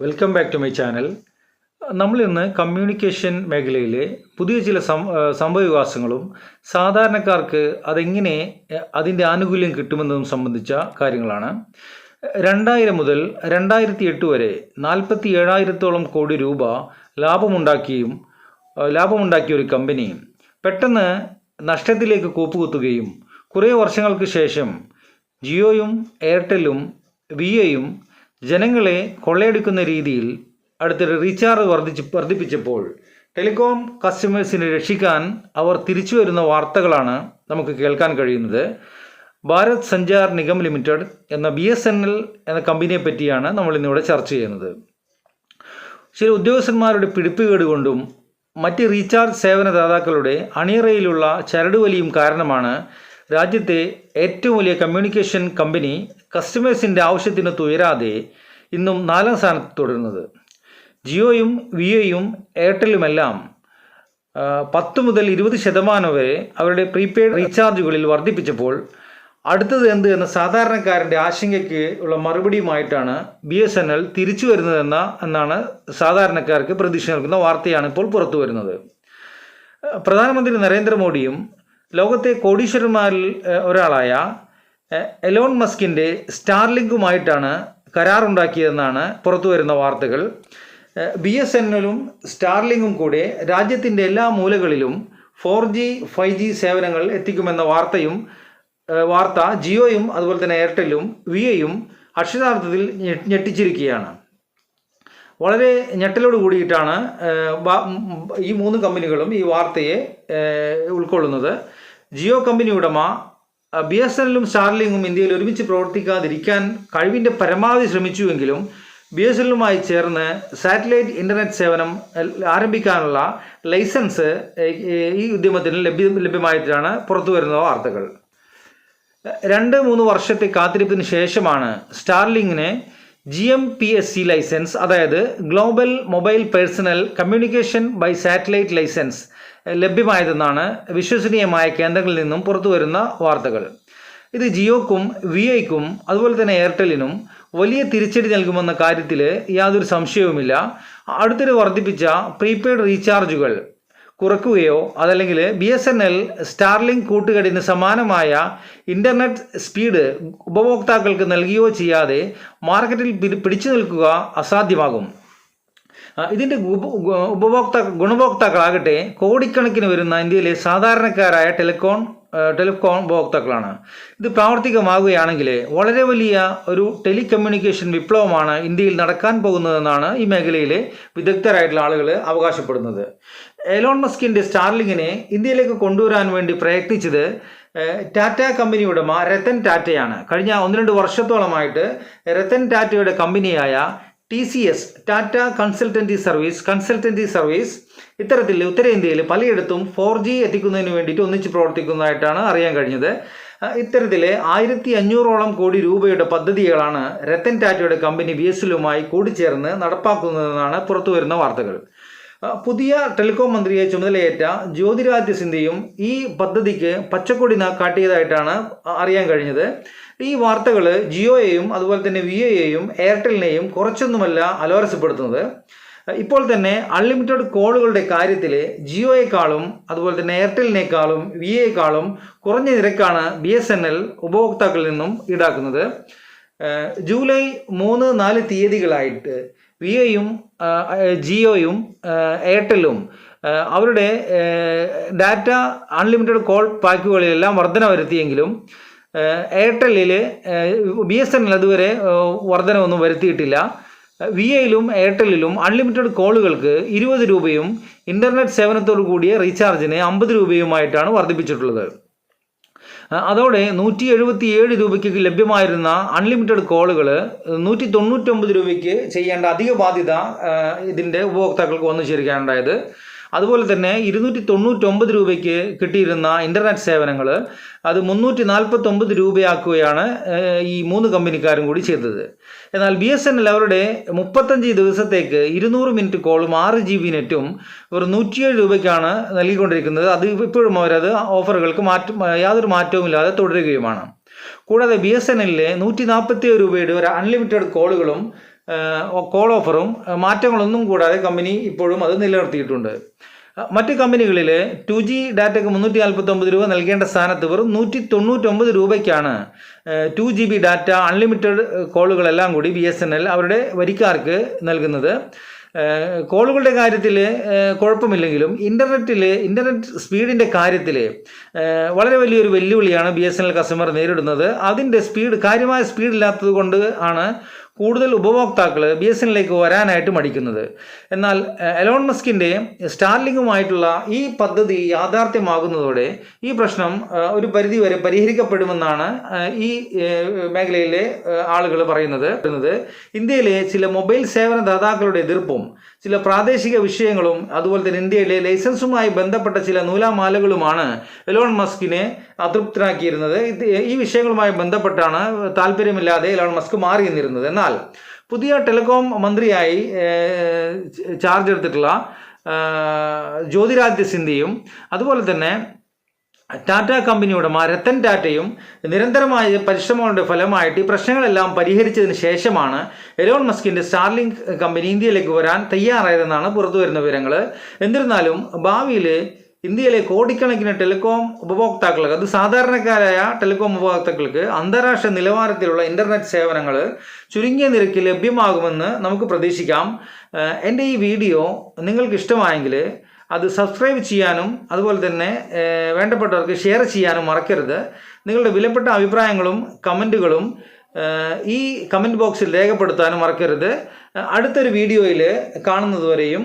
Welcome back to my channel നമ്മളിന്ന് communication മേഖലയിലെ പുതിയ ചില സംഭവവികാസങ്ങളും സംഭവ വികാസങ്ങളും സാധാരണക്കാർക്ക് അതെങ്ങനെ അതിന്റെ ആനുകൂല്യം കിട്ടുമെന്നതും സംബന്ധിച്ച കാര്യങ്ങളാണ്. രണ്ടായിരം മുതൽ രണ്ടായിരത്തി എട്ട് വരെ നാൽപ്പത്തി ഏഴായിരത്തോളം കോടി രൂപ ലാഭമുണ്ടാക്കിയും ലാഭമുണ്ടാക്കിയ ഒരു കമ്പനി പെട്ടെന്ന് നഷ്ടത്തിലേക്ക് കൂപ്പുകുത്തുകയും കുറേ വർഷങ്ങൾക്ക് ശേഷം ജിയോയും എയർടെല്ലും വി ഐയും ജനങ്ങളെ കൊള്ളയടിക്കുന്ന രീതിയിൽ അടുത്തിടെ റീചാർജ് വർദ്ധിച്ച് വർദ്ധിപ്പിച്ചപ്പോൾ ടെലികോം കസ്റ്റമേഴ്സിനെ രക്ഷിക്കാൻ അവർ തിരിച്ചു വരുന്ന വാർത്തകളാണ് നമുക്ക് കേൾക്കാൻ കഴിയുന്നത്. ഭാരത് സഞ്ചാർ നിഗം ലിമിറ്റഡ് എന്ന ബി എസ് എൻ എൽ എന്ന കമ്പനിയെ പറ്റിയാണ് നമ്മൾ ഇന്നിവിടെ ചർച്ച ചെയ്യുന്നത്. ചില ഉദ്യോഗസ്ഥന്മാരുടെ പിടിപ്പുകേട് കൊണ്ടും മറ്റ് റീചാർജ് സേവനദാതാക്കളുടെ അണിയറയിലുള്ള ചരടുവലിയും കാരണമാണ് രാജ്യത്തെ ഏറ്റവും വലിയ കമ്മ്യൂണിക്കേഷൻ കമ്പനി കസ്റ്റമേഴ്സിന്റെ ആവശ്യത്തിന് തുയരാതെ ഇന്നും നാലാം സ്ഥാനത്ത് തുടരുന്നത്. ജിയോയും വിയോയും എയർടെല്ലുമെല്ലാം പത്ത് മുതൽ ഇരുപത് ശതമാനം വരെ അവരുടെ പ്രീപെയ്ഡ് റീചാർജുകളിൽ വർദ്ധിപ്പിച്ചപ്പോൾ അടുത്തത് എന്ത് എന്ന സാധാരണക്കാരന്റെ ആശങ്കയ്ക്ക് ഉള്ള മറുപടിയുമായിട്ടാണ് ബി എസ് എൻ എൽ തിരിച്ചു വരുന്നതെന്ന എന്നാണ് സാധാരണക്കാർക്ക് പ്രതീക്ഷ നൽകുന്ന വാർത്തയാണ് ഇപ്പോൾ പുറത്തു വരുന്നത്. പ്രധാനമന്ത്രി നരേന്ദ്രമോദിയും ലോകത്തെ കോടീശ്വരന്മാരിൽ ഒരാളായ എലോൺ മസ്കിന്റെ സ്റ്റാർലിങ്കുമായിട്ടാണ് കരാറുണ്ടാക്കിയതെന്നാണ് പുറത്തു വരുന്ന വാർത്തകൾ. ബി എസ് എൻ എല്ലും സ്റ്റാർലിങ്കും കൂടെ രാജ്യത്തിന്റെ എല്ലാ മൂലകളിലും ഫോർ ജി ഫൈവ് ജി സേവനങ്ങൾ എത്തിക്കുമെന്ന വാർത്തയും വാർത്ത ജിയോയും അതുപോലെ തന്നെ എയർടെല്ലും വി ഐയും അക്ഷരാർത്ഥത്തിൽ ഞെട്ടിച്ചിരിക്കുകയാണ്. വളരെ ഞെട്ടലോട് കൂടിയിട്ടാണ് ഈ മൂന്ന് കമ്പനികളും ഈ വാർത്തയെ ഉൾക്കൊള്ളുന്നത്. ജിയോ കമ്പനി ഉടമ ബി എസ് എല്ലും സ്റ്റാർലിങ്ങും ഇന്ത്യയിൽ ഒരുമിച്ച് പ്രവർത്തിക്കാതിരിക്കാൻ കഴിവിന്റെ പരമാവധി ശ്രമിച്ചുവെങ്കിലും ബി എസ് എല്ലുമായി ചേർന്ന് സാറ്റലൈറ്റ് ഇന്റർനെറ്റ് സേവനം ആരംഭിക്കാനുള്ള ലൈസൻസ് ഈ ഉദ്യമത്തിന് ലഭ്യ ലഭ്യമായിട്ടാണ് പുറത്തു വരുന്ന വാർത്തകൾ. രണ്ട് മൂന്ന് വർഷത്തെ കാത്തിരിപ്പിന് ശേഷമാണ് സ്റ്റാർലിങ്ങിന് G M P S C licence അതായത് global mobile personal communication by satellite licence ലഭ്യമായതെന്നാണ് വിശ്വസനീയമായ കേന്ദ്രങ്ങളിൽ നിന്നും പുറത്തു വരുന്ന വാർത്തകൾ. ഇത് ജിയോക്കും വി ഐക്കും അതുപോലെ തന്നെ എയർടെല്ലിനും വലിയ തിരിച്ചടി നൽകുമെന്ന കാര്യത്തിൽ യാതൊരു സംശയവുമില്ല. അടുത്തിടെ വർദ്ധിപ്പിച്ച പ്രീപെയ്ഡ് റീചാർജുകൾ കുറയ്ക്കുകയോ അതല്ലെങ്കിൽ B S N L Starlink കൂട്ടുകെട്ടിന് സമാനമായ ഇന്റർനെറ്റ് സ്പീഡ് ഉപഭോക്താക്കൾക്ക് നൽകുകയോ ചെയ്യാതെ മാർക്കറ്റിൽ പിടിച്ചു നിൽക്കുക അസാധ്യമാകും. ഇതിന്റെ ഉപ- ഉപ- ഉപഭോക്താ ഗുണഭോക്താക്കളാകട്ടെ കോടിക്കണക്കിന് വരുന്ന ഇന്ത്യയിലെ സാധാരണക്കാരായ ടെലികോൺ ടെലികോൺ ടെലികോം ഉപഭോക്താക്കളാണ്. ഇത് പ്രാവർത്തികമാകുകയാണെങ്കിൽ വളരെ വലിയ ഒരു ടെലികമ്മ്യൂണിക്കേഷൻ വിപ്ലവമാണ് ഇന്ത്യയിൽ നടക്കാൻ പോകുന്നതെന്നാണ് ഈ മേഖലയിലെ വിദഗ്ധരായിട്ടുള്ള ആളുകൾ അവകാശപ്പെടുന്നത്. എലോൺ മസ്കിന്റെ സ്റ്റാർലിങ്ങിനെ ഇന്ത്യയിലേക്ക് കൊണ്ടുവരാൻ വേണ്ടി പ്രയത്നിച്ചത് ടാറ്റ കമ്പനി ഉടമ രത്തൻ ടാറ്റയാണ് കഴിഞ്ഞ ഒന്ന് രണ്ട് വർഷത്തോളമായിട്ട് രത്തൻ ടാറ്റയുടെ കമ്പനിയായ T C S Tata consultancy service consultancy service ഇത്തരത്തിൽ ഉത്തരേന്ത്യയിൽ പലയിടത്തും ഫോർ ജി എത്തിക്കുന്നതിന് വേണ്ടിയിട്ട് ഒന്നിച്ച് പ്രവർത്തിക്കുന്നതായിട്ടാണ് അറിയാൻ കഴിഞ്ഞത്. ഇത്തരത്തിൽ ആയിരത്തി അഞ്ഞൂറോളം കോടി രൂപയുടെ പദ്ധതികളാണ് രത്തൻ ടാറ്റയുടെ കമ്പനി ബി എസ് എല്ലുമായി കൂടിച്ചേർന്ന് നടപ്പാക്കുന്നതെന്നാണ് പുറത്തുവരുന്ന വാർത്തകൾ. പുതിയ ടെലികോം മന്ത്രിയെ ചുമതലയേറ്റ ജ്യോതിരാദിത്യ സിന്ധ്യയും ഈ പദ്ധതിക്ക് പച്ചക്കൊടി കാട്ടിയതായിട്ടാണ് അറിയാൻ കഴിഞ്ഞത്. ഈ വാർത്തകൾ ജിയോയെയും അതുപോലെ തന്നെ വി ഐയെയും എയർടെലിനെയും കുറച്ചൊന്നുമല്ല അലോരസപ്പെടുത്തുന്നത്. ഇപ്പോൾ തന്നെ അൺലിമിറ്റഡ് കോളുകളുടെ കാര്യത്തിൽ ജിയോയെക്കാളും അതുപോലെ തന്നെ എയർടെലിനേക്കാളും വി എക്കാളും കുറഞ്ഞ നിരക്കാണ് ബി എസ് എൻ എൽ ഉപഭോക്താക്കളിൽ നിന്നും ഈടാക്കുന്നത്. ജൂലൈ മൂന്ന് നാല് തീയതികളായിട്ട് വി ഐയും ജിയോയും എയർടെല്ലും അവരുടെ ഡാറ്റ അൺലിമിറ്റഡ് കോൾ പാക്കുകളിലെല്ലാം വർധന വരുത്തിയെങ്കിലും എയർടെല്ലിൽ ബി എസ് എൻ എൽ അതുവരെ വർധനമൊന്നും വരുത്തിയിട്ടില്ല. വി ഐയിലും എയർടെല്ലിലും അൺലിമിറ്റഡ് കോളുകൾക്ക് ഇരുപത് രൂപയും ഇന്റർനെറ്റ് സേവനത്തോടു കൂടിയ റീചാർജിന് അമ്പത് രൂപയുമായിട്ടാണ് വർദ്ധിപ്പിച്ചിട്ടുള്ളത്. അതോടെ നൂറ്റി എഴുപത്തി ഏഴ് രൂപയ്ക്ക് ലഭ്യമായിരുന്ന അൺലിമിറ്റഡ് കോളുകൾ നൂറ്റി തൊണ്ണൂറ്റൊമ്പത് രൂപയ്ക്ക് ചെയ്യേണ്ട അധിക ബാധ്യത ഇതിന്റെ ഉപഭോക്താക്കൾക്ക് വന്നു ചേരുകയാണുണ്ടായത് അതുപോലെ തന്നെ ഇരുന്നൂറ്റി തൊണ്ണൂറ്റൊമ്പത് രൂപയ്ക്ക് കിട്ടിയിരുന്ന ഇന്റർനെറ്റ് സേവനങ്ങൾ അത് മുന്നൂറ്റി നാൽപ്പത്തൊമ്പത് രൂപയാക്കുകയാണ് ഈ മൂന്ന് കമ്പനിക്കാരും കൂടി ചെയ്തത്. എന്നാൽ ബി എസ് എൻ എൽ അവരുടെ മുപ്പത്തഞ്ച് ദിവസത്തേക്ക് ഇരുന്നൂറ് മിനിറ്റ് കോളും ആറ് ജി ബി നെറ്റും ഒരു നൂറ്റിയേഴ് രൂപയ്ക്കാണ് നൽകിക്കൊണ്ടിരിക്കുന്നത്. അത് ഇപ്പോഴും അവരത് ഓഫറുകൾക്ക് മാറ്റം യാതൊരു മാറ്റവുമില്ലാതെ തുടരുകയുമാണ്. കൂടാതെ ബി എസ് എൻ എല്ലിലെ നൂറ്റി നാൽപ്പത്തി രൂപയുടെ ഒരു അൺലിമിറ്റഡ് കോളുകളും കോൾ ഓഫറും മാറ്റങ്ങളൊന്നും കൂടാതെ കമ്പനി ഇപ്പോഴും അത് നിലനിർത്തിയിട്ടുണ്ട്. മറ്റ് കമ്പനികളിൽ ടു ജി ഡാറ്റയ്ക്ക് മുന്നൂറ്റി നാൽപ്പത്തൊമ്പത് രൂപ നൽകേണ്ട സ്ഥാനത്ത് വെറും നൂറ്റി തൊണ്ണൂറ്റൊമ്പത് രൂപയ്ക്കാണ് two G B data unlimited കോളുകളെല്ലാം കൂടി ബി എസ് എൻ എൽ അവരുടെ വരിക്കാർക്ക് നൽകുന്നത്. കോളുകളുടെ കാര്യത്തിൽ കുഴപ്പമില്ലെങ്കിലും ഇന്റർനെറ്റിൽ ഇന്റർനെറ്റ് സ്പീഡിന്റെ കാര്യത്തിൽ വളരെ വലിയൊരു വെല്ലുവിളിയാണ് B S N L customer നേരിടുന്നത്. അതിന്റെ സ്പീഡ് കാര്യമായ സ്പീഡില്ലാത്തത് കൊണ്ട് ആണ് കൂടുതൽ ഉപഭോക്താക്കൾ ബി എസ് എന്നിലേക്ക് വരാനായിട്ട് മടിക്കുന്നത്. എന്നാൽ എലോൺ മസ്കിന്റെ സ്റ്റാർലിങ്ങുമായിട്ടുള്ള ഈ പദ്ധതി യാഥാർത്ഥ്യമാകുന്നതോടെ ഈ പ്രശ്നം ഒരു പരിധിവരെ പരിഹരിക്കപ്പെടുമെന്നാണ് ഈ മേഖലയിലെ ആളുകൾ പറയുന്നത്. ഇന്ത്യയിലെ ചില മൊബൈൽ സേവന ദാതാക്കളുടെ എതിർപ്പും ചില പ്രാദേശിക വിഷയങ്ങളും അതുപോലെ തന്നെ ഇന്ത്യയിലെ ലൈസൻസുമായി ബന്ധപ്പെട്ട ചില നൂലാമാലകളുമാണ് എലോൺ മസ്കിനെ അതൃപ്തനാക്കിയിരുന്നത് ഈ വിഷയങ്ങളുമായി ബന്ധപ്പെട്ടാണ് താല്പര്യമില്ലാതെ എലോൺ മസ്ക് മാറി നിന്നിരുന്നത് എന്നാൽ പുതിയ ടെലികോം മന്ത്രിയായി ചാർജ് എടുത്തിട്ടുള്ള ജ്യോതിരാദിത്യ സിന്ധ്യയും അതുപോലെ തന്നെ ടാറ്റ കമ്പനിയുടെ ഉടമ രത്തൻ ടാറ്റയും നിരന്തരമായ പരിശ്രമങ്ങളുടെ ഫലമായിട്ട് ഈ പ്രശ്നങ്ങളെല്ലാം പരിഹരിച്ചതിന് ശേഷമാണ് എലോൺ മസ്കിന്റെ സ്റ്റാർലിങ്ക് കമ്പനി ഇന്ത്യയിലേക്ക് വരാൻ തയ്യാറായതെന്നാണ് പുറത്തുവരുന്ന വിവരങ്ങൾ എന്നിരുന്നാലും ഭാവിയിൽ ഇന്ത്യയിലെ കോടിക്കണക്കിന് ടെലികോം ഉപഭോക്താക്കൾക്ക് അത് സാധാരണക്കാരായ ടെലികോം ഉപഭോക്താക്കൾക്ക് അന്താരാഷ്ട്ര നിലവാരത്തിലുള്ള ഇന്റർനെറ്റ് സേവനങ്ങൾ ചുരുങ്ങിയ നിരക്കിൽ ലഭ്യമാകുമെന്ന് നമുക്ക് പ്രതീക്ഷിക്കാം. എന്റെ ഈ വീഡിയോ നിങ്ങൾക്ക് ഇഷ്ടമായെങ്കിൽ അത് സബ്സ്ക്രൈബ് ചെയ്യാനും അതുപോലെ തന്നെ വേണ്ടപ്പെട്ടവർക്ക് ഷെയർ ചെയ്യാനും മറക്കരുത്. നിങ്ങളുടെ വിലപ്പെട്ട അഭിപ്രായങ്ങളും കമന്റുകളും ഈ കമന്റ് ബോക്സിൽ രേഖപ്പെടുത്താനും മറക്കരുത്. അടുത്തൊരു വീഡിയോയിൽ കാണുന്നതുവരെയും